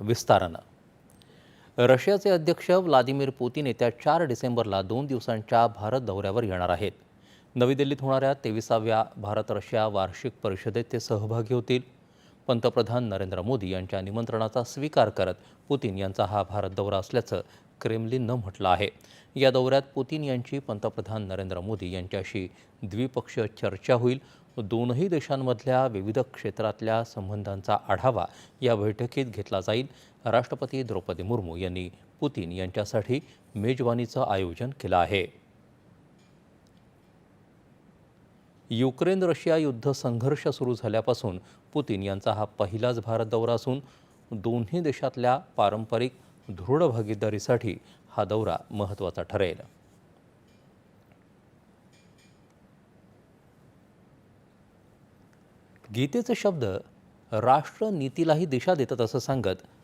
विस्तारानं. रशियाचे अध्यक्ष व्लादिमीर पुतीन येत्या चार डिसेंबरला दोन दिवसांच्या भारत दौऱ्यावर येणार आहेत. नवी दिल्लीत होणाऱ्या तेविसाव्या भारत रशिया वार्षिक परिषदेत ते सहभागी होतील. पंतप्रधान नरेंद्र मोदी यांच्या निमंत्रणाचा स्वीकार करत पुतीन यांचा हा भारत दौरा असल्याचं क्रेमलिननं म्हटलं आहे. या दौऱ्यात पुतीन यांची पंतप्रधान नरेंद्र मोदी यांच्याशी द्विपक्षीय चर्चा होईल. दोनही देशांमधल्या विविध क्षेत्रातल्या संबंधांचा आढावा या बैठकीत घेतला जाईल. राष्ट्रपती द्रौपदी मुर्मू यांनी पुतीन यांच्यासाठी मेजवानीचं आयोजन केलं आहे. युक्रेन रशिया युद्ध संघर्ष सुरू झाल्यापासून पुतीन यांचा हा पहिलाच भारत दौरा असून दोन्ही देशातल्या पारंपरिक दृढ भागीदारीसाठी हा दौरा महत्त्वाचा ठरेल. गीतेचे शब्द राष्ट्रनीतीलाही दिशा देतात असं सांगत